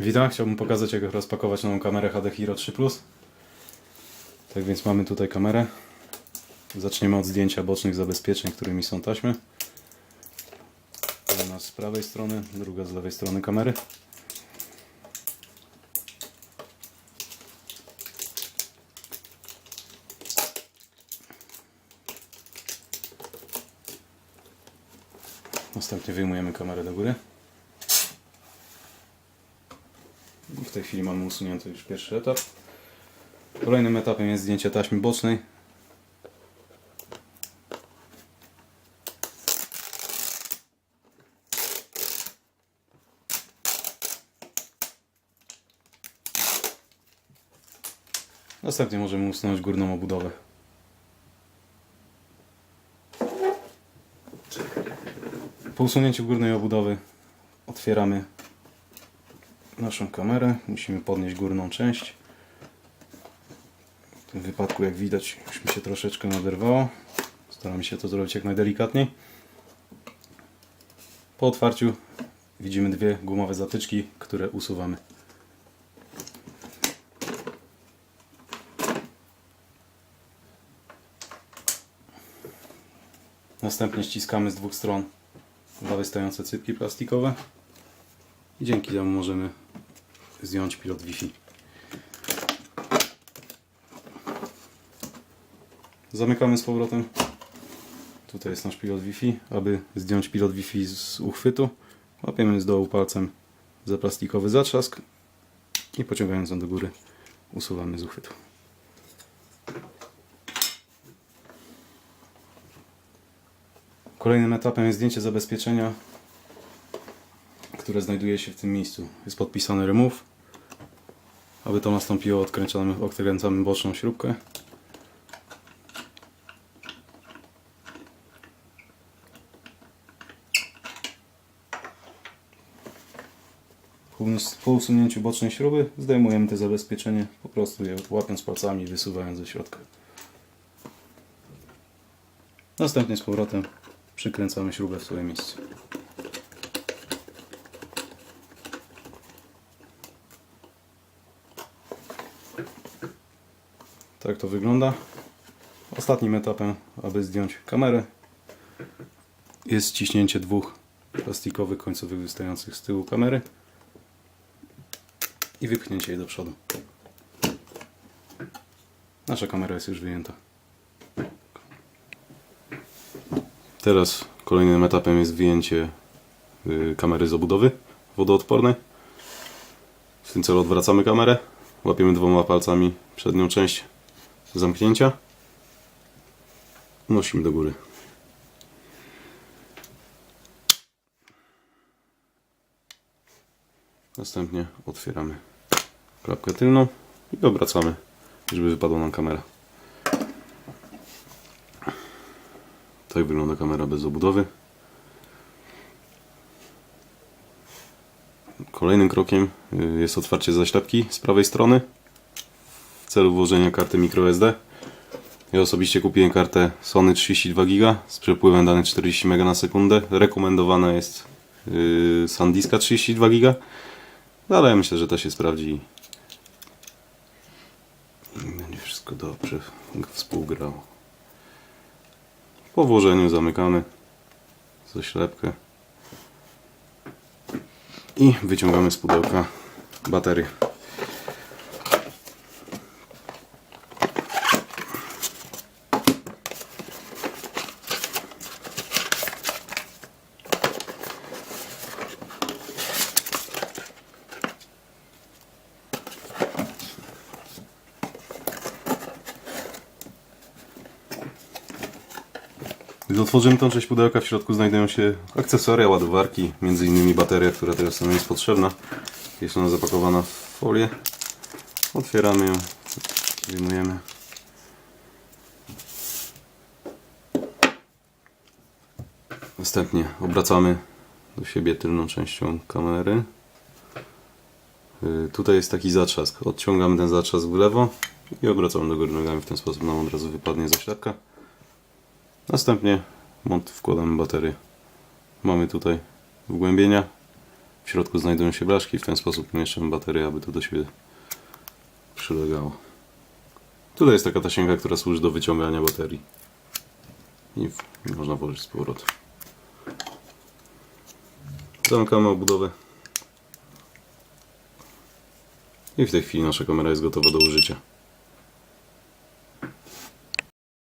Witam, chciałbym pokazać jak rozpakować nową kamerę HD Hero 3 Plus. Tak więc mamy tutaj kamerę. Zaczniemy od zdjęcia bocznych zabezpieczeń, którymi są taśmy. Jedna z prawej strony, druga z lewej strony kamery. Następnie wyjmujemy kamerę do góry. W tej chwili mamy usunięty już pierwszy etap. Kolejnym etapem jest zdjęcie taśmy bocznej. Następnie możemy usunąć górną obudowę. Po usunięciu górnej obudowy otwieramy naszą kamerę. Musimy podnieść górną część. W tym wypadku, jak widać, już mi się troszeczkę naderwało. Staramy się to zrobić jak najdelikatniej. Po otwarciu widzimy dwie gumowe zatyczki, które usuwamy. Następnie ściskamy z dwóch stron dwa wystające cypki plastikowe i dzięki temu możemy zdjąć pilot Wi-Fi. Zamykamy z powrotem. Tutaj jest nasz pilot Wi-Fi. Aby zdjąć pilot Wi-Fi z uchwytu, łapiemy z dołu palcem za plastikowy zatrzask i pociągając on do góry usuwamy z uchwytu. Kolejnym etapem jest zdjęcie zabezpieczenia, które znajduje się w tym miejscu. Jest podpisany remove. Aby to nastąpiło, odkręcamy, odkręcamy boczną śrubkę. Po us- Po usunięciu bocznej śruby zdejmujemy te zabezpieczenie, po prostu je łapiąc palcami i wysuwając ze środka. Następnie z powrotem przykręcamy śrubę w swoje miejsce. Tak to wygląda. Ostatnim etapem, aby zdjąć kamerę, jest ściśnięcie dwóch plastikowych końcowych wystających z tyłu kamery i wypchnięcie jej do przodu. Nasza kamera jest już wyjęta. Teraz kolejnym etapem jest wyjęcie y, kamery z obudowy wodoodpornej. W tym celu odwracamy kamerę, łapiemy dwoma palcami przednią część zamknięcia, unosimy do góry. Następnie otwieramy klapkę tylną i obracamy, żeby wypadła nam kamera. Tak wygląda kamera bez obudowy. Kolejnym krokiem y, jest otwarcie zaślepki z prawej strony celu włożenia karty microSD. Ja osobiście kupiłem kartę Sony 32 GB z przepływem danych 40 MB na sekundę. Rekomendowana jest yy, SanDiska 32 GB, no, ale ja myślę, że to się sprawdzi i będzie wszystko dobrze współgrało. Po włożeniu zamykamy zaślepkę i wyciągamy z pudełka baterię. Gdy otworzymy tą część pudełka, w środku znajdują się akcesoria, ładowarki, innymi bateria, która teraz nam jest potrzebna. Jest ona zapakowana w folię. Otwieramy ją, wyjmujemy. Następnie obracamy do siebie tylną częścią kamery. Y, Tutaj jest taki zatrzask. Odciągamy ten zatrzask w lewo i obracamy do góry nogami. W ten sposób nam od razu wypadnie zaślepka. Następnie mont wkładamy baterię. Mamy tutaj wgłębienia W środku znajdują się blaszki, w ten sposób umieszczam baterię, aby to do siebie przylegało. Tutaj jest taka tasiemka, która służy do wyciągania baterii. I można włożyć z powrotem. Zamykamy obudowę. I w tej chwili nasza kamera jest gotowa do użycia.